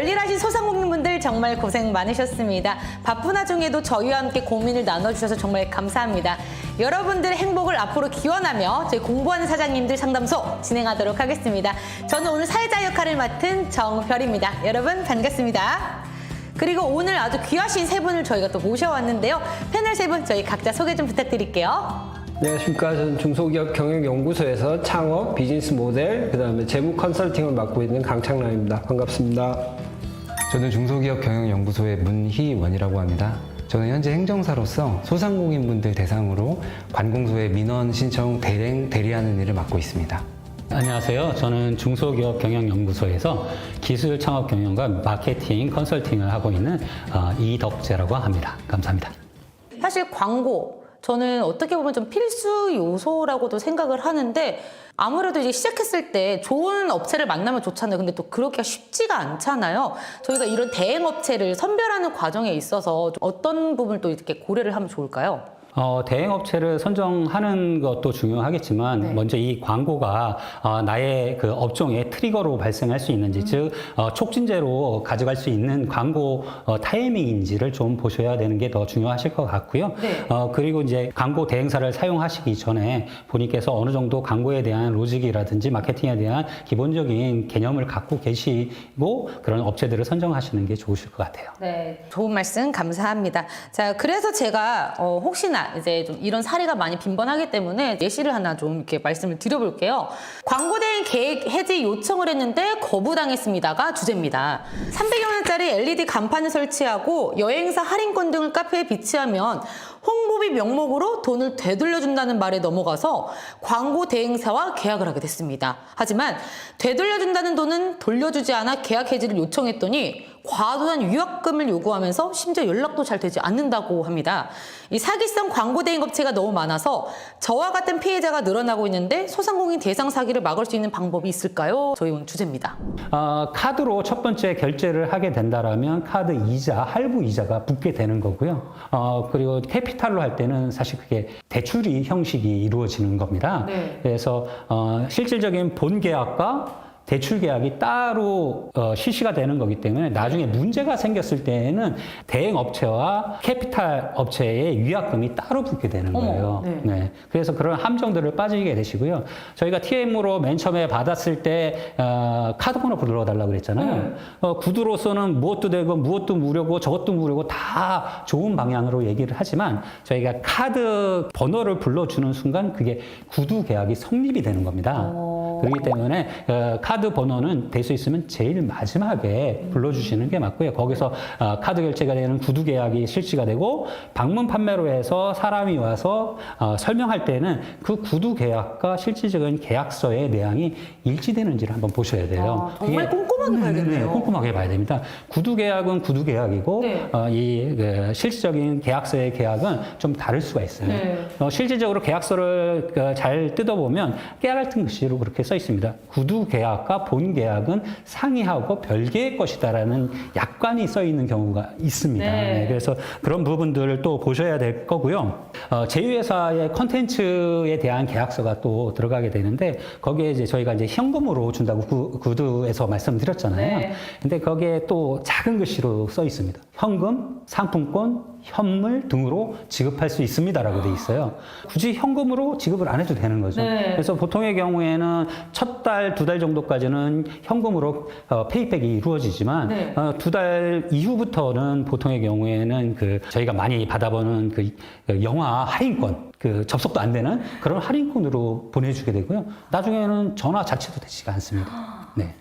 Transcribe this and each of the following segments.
열일하신 소상공인분들 정말 고생 많으셨습니다. 바쁜 와중에도 저희와 함께 고민을 나눠주셔서 정말 감사합니다. 여러분들의 행복을 앞으로 기원하며 저희 공부하는 사장님들 상담소 진행하도록 하겠습니다. 저는 오늘 사회자 역할을 맡은 정별입니다. 여러분 반갑습니다. 그리고 오늘 아주 귀하신 세 분을 저희가 또 모셔왔는데요. 패널 세 분 저희 각자 소개 좀 부탁드릴게요. 안녕하십니까. 저는 중소기업 경영연구소에서 창업, 비즈니스 모델, 그 다음에 재무 컨설팅을 맡고 있는 강창남입니다. 반갑습니다. 저는 중소기업 경영연구소의 문희원이라고 합니다. 저는 현재 행정사로서 소상공인분들 대상으로 관공서에 민원 신청 대행, 대리하는 일을 맡고 있습니다. 안녕하세요. 저는 중소기업 경영연구소에서 기술 창업 경영과 마케팅 컨설팅을 하고 있는 어, 이덕재라고 합니다. 감사합니다. 사실 광고 저는 어떻게 보면 좀 필수 요소라고도 생각을 하는데 아무래도 이제 시작했을 때 좋은 업체를 만나면 좋잖아요. 근데 또 그렇기가 쉽지가 않잖아요. 저희가 이런 대행 업체를 선별하는 과정에 있어서 좀 어떤 부분을 또 이렇게 고려를 하면 좋을까요? 어, 대행 업체를 선정하는 것도 중요하겠지만 네. 먼저 이 광고가 어, 나의 그 업종의 트리거로 발생할 수 있는지 음. 즉 어, 촉진제로 가져갈 수 있는 광고 어, 타이밍인지를 좀 보셔야 되는 게 더 중요하실 것 같고요. 네. 어, 그리고 이제 광고 대행사를 사용하시기 전에 본인께서 어느 정도 광고에 대한 로직이라든지 마케팅에 대한 기본적인 개념을 갖고 계시고 그런 업체들을 선정하시는 게 좋으실 것 같아요. 네, 좋은 말씀 감사합니다. 자, 그래서 제가 어, 혹시나 이제 좀 이런 사례가 많이 빈번하기 때문에 예시를 하나 좀 이렇게 말씀을 드려볼게요. 광고 대행 계획 해지 요청을 했는데 거부당했습니다가 주제입니다. 300여 원짜리 LED 간판을 설치하고 여행사 할인권 등을 카페에 비치하면 홍보비 명목으로 돈을 되돌려준다는 말에 넘어가서 광고 대행사와 계약을 하게 됐습니다. 하지만 되돌려준다는 돈은 돌려주지 않아 계약 해지를 요청했더니 과도한 위약금을 요구하면서 심지어 연락도 잘 되지 않는다고 합니다. 이 사기성 광고 대행 업체가 너무 많아서 저와 같은 피해자가 늘어나고 있는데 소상공인 대상 사기를 막을 수 있는 방법이 있을까요? 저희 오늘 주제입니다. 어, 카드로 첫 번째 결제를 하게 된다라면 카드 이자, 할부 이자가 붙게 되는 거고요. 어, 그리고 캐피탈로 할 때는 사실 그게 대출이 형식이 이루어지는 겁니다. 네. 그래서 어, 실질적인 본 계약과 대출 계약이 따로 어, 실시가 되는 거기 때문에 나중에 문제가 생겼을 때에는 대행 업체와 캐피탈 업체의 위약금이 따로 붙게 되는 어머, 거예요. 네. 네. 그래서 그런 함정들을 빠지게 되시고요. 저희가 TM으로 맨 처음에 받았을 때 어, 카드 번호 불러달라고 그랬잖아요. 네. 어, 구두로서는 무엇도 되고 무엇도 무료고 저것도 무료고 다 좋은 방향으로 얘기를 하지만 저희가 카드 번호를 불러주는 순간 그게 구두 계약이 성립이 되는 겁니다. 그렇기 때문에 어, 카드 번호는 될 수 있으면 제일 마지막에 불러주시는 게 맞고요. 거기서 어, 카드 결제가 되는 구두 계약이 실시가 되고 방문 판매로 해서 사람이 와서 어, 설명할 때는 그 구두 계약과 실질적인 계약서의 내용이 일치되는지를 한번 보셔야 돼요. 아, 정말 그게- 꼼꼼하게 봐야겠네요. 네, 꼼꼼하게 봐야 됩니다. 구두 계약은 구두 계약이고 네. 어, 이 그, 실질적인 계약서의 계약은 좀 다를 수가 있어요. 네. 어, 실질적으로 계약서를 그, 잘 뜯어보면 깨 같은 글씨로 그렇게 써 있습니다. 구두 계약과 본 계약은 상이하고 별개의 것이다라는 약관이 써 있는 경우가 있습니다. 네. 네, 그래서 그런 부분들을 또 보셔야 될 거고요. 어, 제휴회사의 컨텐츠에 대한 계약서가 또 들어가게 되는데 거기에 이제 저희가 이제 현금으로 준다고 구, 구두에서 말씀드렸 잖아요. 네. 근데 거기에 또 작은 글씨로 써 있습니다. 현금, 상품권, 현물 등으로 지급할 수 있습니다라고 돼 있어요. 굳이 현금으로 지급을 안 해도 되는 거죠. 네. 그래서 보통의 경우에는 첫 달, 두 달 정도까지는 현금으로 어, 페이백이 이루어지지만 네. 어, 두달 이후부터는 보통의 경우에는 그 저희가 많이 받아보는 그, 그 영화 할인권 그 접속도 안 되는 그런 할인권으로 보내주게 되고요. 나중에는 전화 자체도 되지가 않습니다. 네.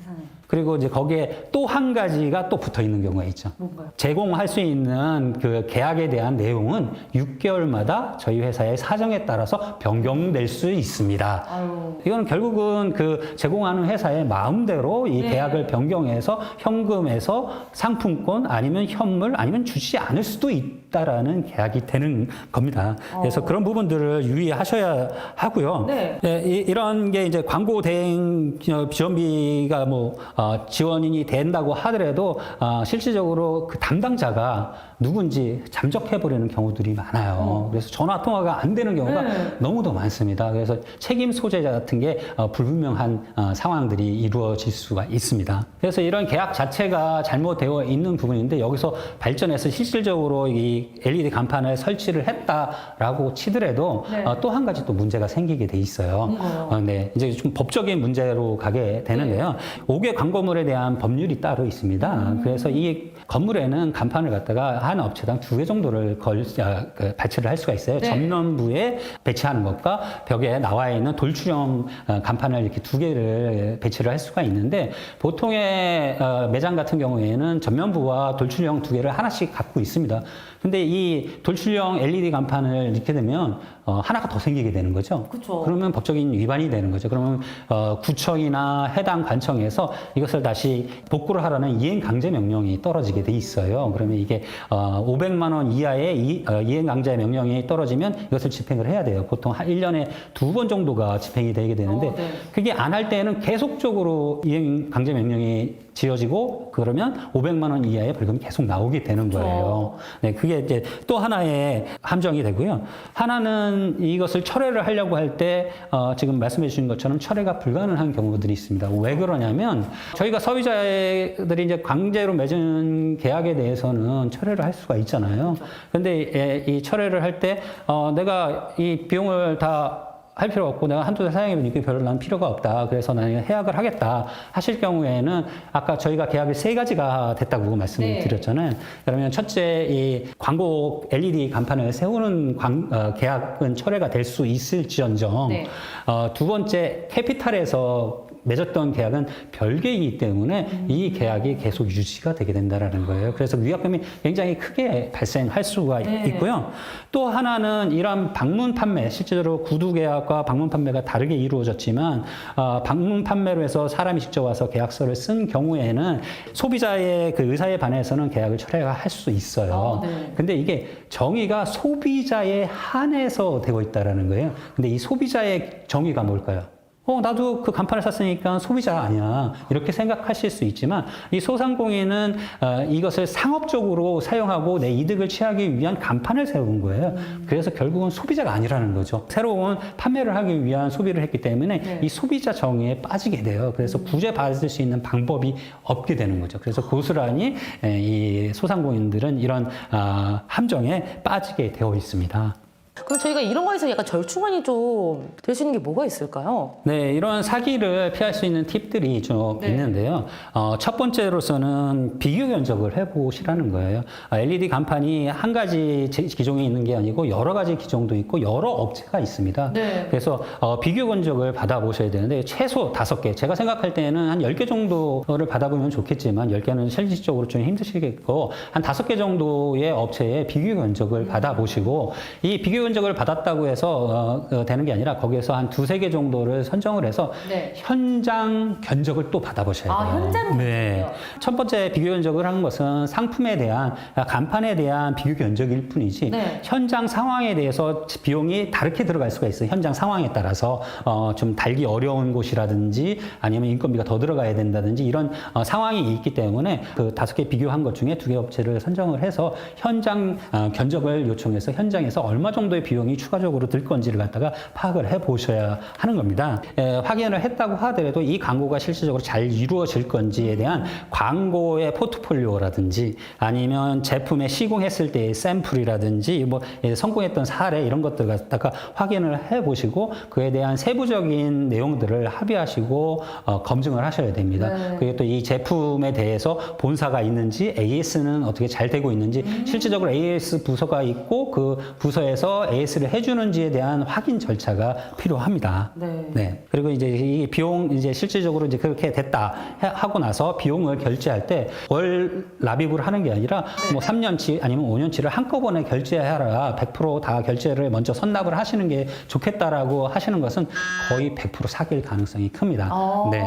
그리고 이제 거기에 또 한 가지가 또 붙어 있는 경우가 있죠. 뭔가요? 제공할 수 있는 그 계약에 대한 내용은 6개월마다 저희 회사의 사정에 따라서 변경될 수 있습니다. 아유. 이거는 결국은 그 제공하는 회사의 마음대로 이 네. 계약을 변경해서 현금에서 상품권 아니면 현물 아니면 주지 않을 수도 있 다라는 계약이 되는 겁니다. 그래서 그런 부분들을 유의하셔야 하고요. 네. 이- 이런 게 이제 광고 대행 어, 지원비가 뭐 어, 지원이 된다고 하더라도 어, 실질적으로 그 담당자가 누군지 잠적해 버리는 경우들이 많아요. 그래서 전화 통화가 안 되는 경우가 너무도 많습니다. 그래서 책임 소재자 같은 게 어, 불분명한 어, 상황들이 이루어질 수가 있습니다. 그래서 이런 계약 자체가 잘못되어 있는 부분인데 여기서 발전해서 실질적으로 이 LED 간판을 설치를 했다라고 치더라도 어, 또한 가지 또 문제가 생기게 돼 있어요. 어, 네, 이제 좀 법적인 문제로 가게 되는데요. 5개 광고물에 대한 법률이 따로 있습니다. 그래서 이 건물에는 간판을 갖다가 한 업체당 두 개 정도를 걸 아, 그 발치를 할 수가 있어요. 전면부에 배치하는 것과 벽에 나와 있는 돌출형 어, 간판을 이렇게 두 개를 배치를 할 수가 있는데 보통의 어, 매장 같은 경우에는 전면부와 돌출형 두 개를 하나씩 갖고 있습니다. 근데 이 돌출형 LED 간판을 넣게 되면 어, 하나가 더 생기게 되는 거죠. 그쵸. 그러면 법적인 위반이 되는 거죠. 그러면 어, 구청이나 해당 관청에서 이것을 다시 복구를 하라는 이행 강제 명령이 떨어지게 돼 있어요. 그러면 이게 어, 500만 원 이하의 이, 어, 이행 강제 명령이 떨어지면 이것을 집행을 해야 돼요. 보통 한 1년에 두 번 정도가 집행이 되게 되는데 어, 네. 그게 안 할 때는 계속적으로 이행 강제 명령이 지어지고 그러면 500만 원 이하의 벌금이 계속 나오게 되는 거예요. 네, 그게 이제 또 하나의 함정이 되고요. 하나는 이것을 철회를 하려고 할 때 어, 지금 말씀해 주신 것처럼 철회가 불가능한 경우들이 있습니다. 왜 그러냐면 저희가 소비자들이 이제 강제로 맺은 계약에 대해서는 철회를 할 수가 있잖아요. 근데 예, 이 철회를 할 때 어, 내가 이 비용을 다 할 필요 없고 내가 한두 달 사용해보니까 별로 난 필요가 없다. 그래서 나는 해약을 하겠다 하실 경우에는 아까 저희가 계약이 세 가지가 됐다고 말씀을 네. 드렸잖아요. 그러면 첫째 이 광고 LED 간판을 세우는 광- 어, 계약은 철회가 될 수 있을지언정 네. 어, 두 번째 캐피탈에서 맺었던 계약은 별개이기 때문에 이 계약이 계속 유지가 되게 된다라는 거예요. 그래서 위약금이 굉장히 크게 발생할 수가 네. 있고요. 또 하나는 이런 방문 판매, 실제로 구두 계약과 방문 판매가 다르게 이루어졌지만 어, 방문 판매로 해서 사람이 직접 와서 계약서를 쓴 경우에는 소비자의 그 의사에 반해서는 계약을 철회가 할수 있어요. 아, 네. 근데 이게 정의가 소비자에 한해서 되고 있다라는 거예요. 근데 이 소비자의 정의가 뭘까요? 어, 나도 그 간판을 샀으니까 소비자가 아니야. 이렇게 생각하실 수 있지만 이 소상공인은 어, 이것을 상업적으로 사용하고 내 이득을 취하기 위한 간판을 세운 거예요. 그래서 결국은 소비자가 아니라는 거죠. 새로운 판매를 하기 위한 소비를 했기 때문에 이 소비자 정의에 빠지게 돼요. 그래서 구제 받을 수 있는 방법이 없게 되는 거죠. 그래서 고스란히 에, 이 소상공인들은 이런 아, 함정에 빠지게 되어 있습니다. 그럼 저희가 이런 거에서 약간 절충안이 좀 될 수 있는 게 뭐가 있을까요? 네, 이런 사기를 피할 수 있는 팁들이 좀 네. 있는데요. 어, 첫 번째로서는 비교 견적을 해보시라는 거예요. 아, LED 간판이 한 가지 제- 기종이 있는 게 아니고 여러 가지 기종도 있고 여러 업체가 있습니다. 네. 그래서 어, 비교 견적을 받아보셔야 되는데 최소 다섯 개. 제가 생각할 때는 한 열 개 정도를 받아보면 좋겠지만 열 개는 실질적으로 좀 힘드시겠고 한 다섯 개 정도의 업체에 비교 견적을 받아보시고 이 비교 견적을 받았다고 해서 어, 어, 되는 게 아니라 거기에서 한 두세 개 정도를 선정을 해서 네. 현장 견적을 또 받아보셔야 돼요. 아, 현장 네. 견적이요? 첫 번째 비교 견적을 하는 것은 상품에 대한 아, 간판에 대한 비교 견적일 뿐이지 네. 현장 상황에 대해서 비용이 다르게 들어갈 수가 있어요. 현장 상황에 따라서 어, 좀 달기 어려운 곳이라든지 아니면 인건비가 더 들어가야 된다든지 이런 어, 상황이 있기 때문에 그 다섯 개 비교한 것 중에 두 개 업체를 선정을 해서 현장 어, 견적을 요청해서 현장에서 얼마 정도 의 비용이 추가적으로 들 건지를 갖다가 파악을 해 보셔야 하는 겁니다. 에, 확인을 했다고 하더라도 이 광고가 실질적으로 잘 이루어질 건지에 대한 광고의 포트폴리오라든지 아니면 제품에 시공했을 때의 샘플이라든지 뭐 예, 성공했던 사례 이런 것들 갖다가 확인을 해 보시고 그에 대한 세부적인 내용들을 합의하시고 어, 검증을 하셔야 됩니다. 네. 그게 또 이 제품에 대해서 본사가 있는지 AS는 어떻게 잘 되고 있는지 실질적으로 AS 부서가 있고 그 부서에서 AS를 해주는지에 대한 확인 절차가 필요합니다. 네. 그리고 이제 이 비용 이제 실질적으로 이제 그렇게 됐다 해- 하고 나서 비용을 결제할 때 월 납입을 하는 게 아니라 뭐 3년치 아니면 5년치를 한꺼번에 결제하라 100%다 결제를 먼저 선납을 하시는 게 좋겠다라고 하시는 것은 거의 100% 사기일 가능성이 큽니다. 아. 네.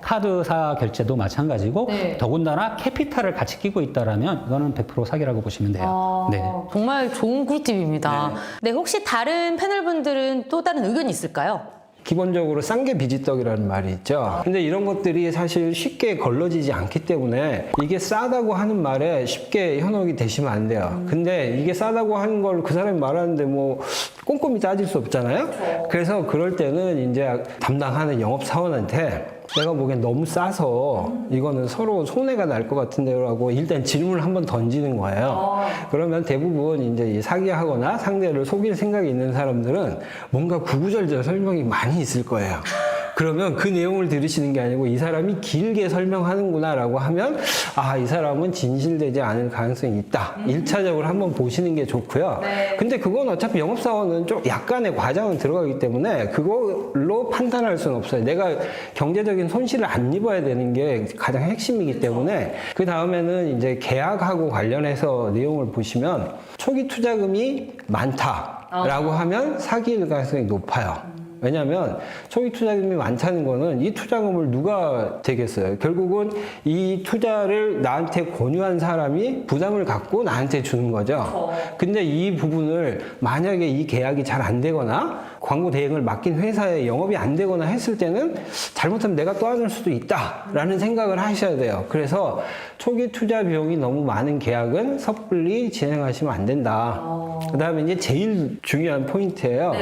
카드사 결제도 마찬가지고 네. 더군다나 캐피탈을 같이 끼고 있다라면 이거는 100% 사기라고 보시면 돼요. 아, 네. 정말 좋은 꿀팁입니다. 네. 혹시 다른 패널분들은 또 다른 의견이 있을까요? 기본적으로 싼 게 비지떡이라는 말이 있죠. 근데 이런 것들이 사실 쉽게 걸러지지 않기 때문에 이게 싸다고 하는 말에 쉽게 현혹이 되시면 안 돼요. 근데 이게 싸다고 하는 걸 그 사람이 말하는데 뭐 꼼꼼히 따질 수 없잖아요. 그래서 그럴 때는 이제 담당하는 영업사원한테 내가 보기엔 너무 싸서 이거는 서로 손해가 날 것 같은데요라고 일단 질문을 한번 던지는 거예요. 그러면 대부분 이제 이 사기하거나 상대를 속일 생각이 있는 사람들은 뭔가 구구절절 설명이 많이 있을 거예요. 그러면 그 내용을 들으시는 게 아니고 이 사람이 길게 설명하는구나라고 하면 아, 이 사람은 진실되지 않을 가능성이 있다. 일차적으로 한번 보시는 게 좋고요. 근데 그건 어차피 영업사원은 좀 약간의 과정은 들어가기 때문에 그걸로 판단할 수는 없어요. 내가 경제적인 손실을 안 입어야 되는 게 가장 핵심이기 때문에 그 다음에는 이제 계약하고 관련해서 내용을 보시면 초기 투자금이 많다라고 하면 사기일 가능성이 높아요. 왜냐하면 초기 투자금이 많다는 거는 이 투자금을 누가 되겠어요? 결국은 이 투자를 나한테 권유한 사람이 부담을 갖고 나한테 주는 거죠. 근데 이 부분을 만약에 이 계약이 잘 안 되거나 광고 대행을 맡긴 회사에 영업이 안 되거나 했을 때는 잘못하면 내가 떠안을 수도 있다라는 생각을 하셔야 돼요. 그래서 초기 투자 비용이 너무 많은 계약은 섣불리 진행하시면 안 된다. 그다음에 이제 제일 중요한 포인트예요.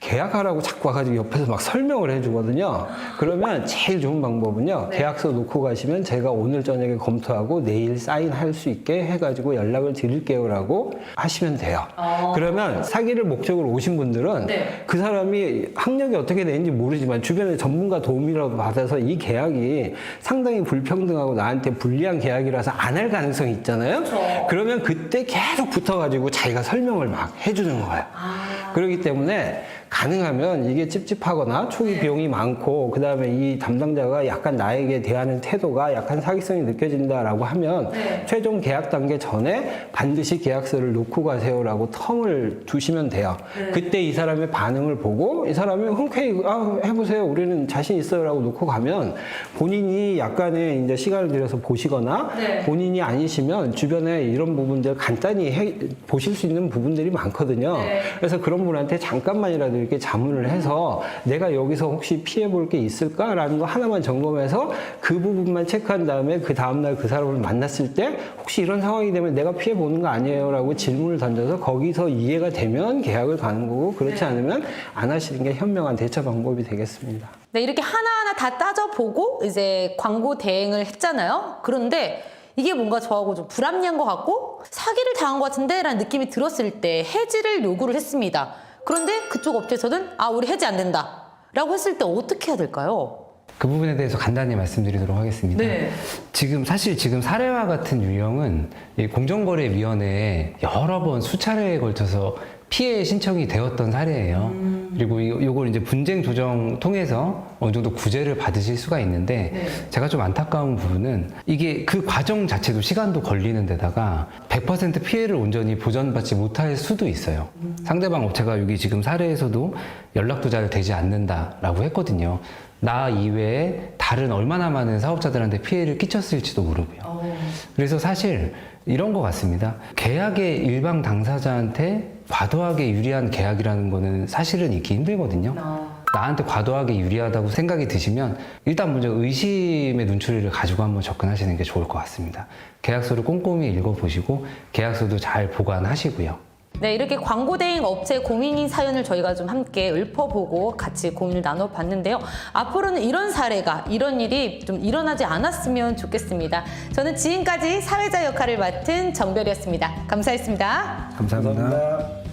계약하라고 자꾸 와가지고 옆에서 막 설명을 해주거든요. 그러면 제일 좋은 방법은요. 계약서 놓고 가시면 제가 오늘 저녁에 검토하고 내일 사인할 수 있게 해가지고 연락을 드릴게요라고 하시면 돼요. 그러면 사기를 목적으로 오신 분들은 그 사람이 학력이 어떻게 되는지 모르지만 주변에 전문가 도움이라도 받아서 이 계약이 상당히 불평등하고 나한테 불리한 계약이라서 안 할 가능성이 있잖아요. 그러면 그때 계속 붙어가지고 자기가 설명을 막 해주는 거예요. 그렇기 때문에 가능하면 이게 찝찝하거나 초기 비용이 많고 그 다음에 이 담당자가 약간 나에게 대하는 태도가 약간 사기성이 느껴진다라고 하면 최종 계약 단계 전에 반드시 계약서를 놓고 가세요라고 텀을 두시면 돼요. 그때 이 사람의 반응을 보고 이 사람이 흔쾌히 아, 해보세요. 우리는 자신 있어요라고 놓고 가면 본인이 약간의 이제 시간을 들여서 보시거나 본인이 아니시면 주변에 이런 부분들 간단히 해, 보실 수 있는 부분들이 많거든요. 그래서 그런 분한테 잠깐만이라도 이렇게 자문을 해서 내가 여기서 혹시 피해 볼 게 있을까라는 거 하나만 점검해서 그 부분만 체크한 다음에 그 다음날 그 사람을 만났을 때 혹시 이런 상황이 되면 내가 피해 보는 거 아니에요 라고 질문을 던져서 거기서 이해가 되면 계약을 가는 거고 그렇지 않으면 안 하시는 게 현명한 대처 방법이 되겠습니다. 네, 이렇게 하나하나 다 따져보고 이제 광고 대행을 했잖아요. 그런데 이게 뭔가 저하고 좀 불합리한 것 같고 사기를 당한 것 같은데 라는 느낌이 들었을 때 해지를 요구를 했습니다. 그런데 그쪽 업체에서는 아, 우리 해지 안 된다. 라고 했을 때 어떻게 해야 될까요? 그 부분에 대해서 간단히 말씀드리도록 하겠습니다. 네. 지금 사실 지금 사례와 같은 유형은 이 공정거래위원회에 여러 번 수차례에 걸쳐서 피해 신청이 되었던 사례예요. 그리고 이- 요걸 이제 분쟁 조정 통해서 어느 정도 구제를 받으실 수가 있는데 제가 좀 안타까운 부분은 이게 그 과정 자체도 시간도 걸리는 데다가 100% 피해를 온전히 보전받지 못할 수도 있어요. 상대방 업체가 여기 지금 사례에서도 연락도 잘 되지 않는다라고 했거든요. 나 이외에 다른 얼마나 많은 사업자들한테 피해를 끼쳤을지도 모르고요. 그래서 사실 이런 것 같습니다. 계약의 일방 당사자한테 과도하게 유리한 계약이라는 거는 사실은 있기 힘들거든요. 나한테 과도하게 유리하다고 생각이 드시면 일단 먼저 의심의 눈초리를 가지고 한번 접근하시는 게 좋을 것 같습니다. 계약서를 꼼꼼히 읽어보시고 계약서도 잘 보관하시고요. 네, 이렇게 광고 대행 업체 고민인 사연을 저희가 좀 함께 읊어보고 같이 고민을 나눠봤는데요. 앞으로는 이런 사례가, 이런 일이 좀 일어나지 않았으면 좋겠습니다. 저는 지금까지 사회자 역할을 맡은 정별이었습니다. 감사했습니다. 감사합니다. 감사합니다.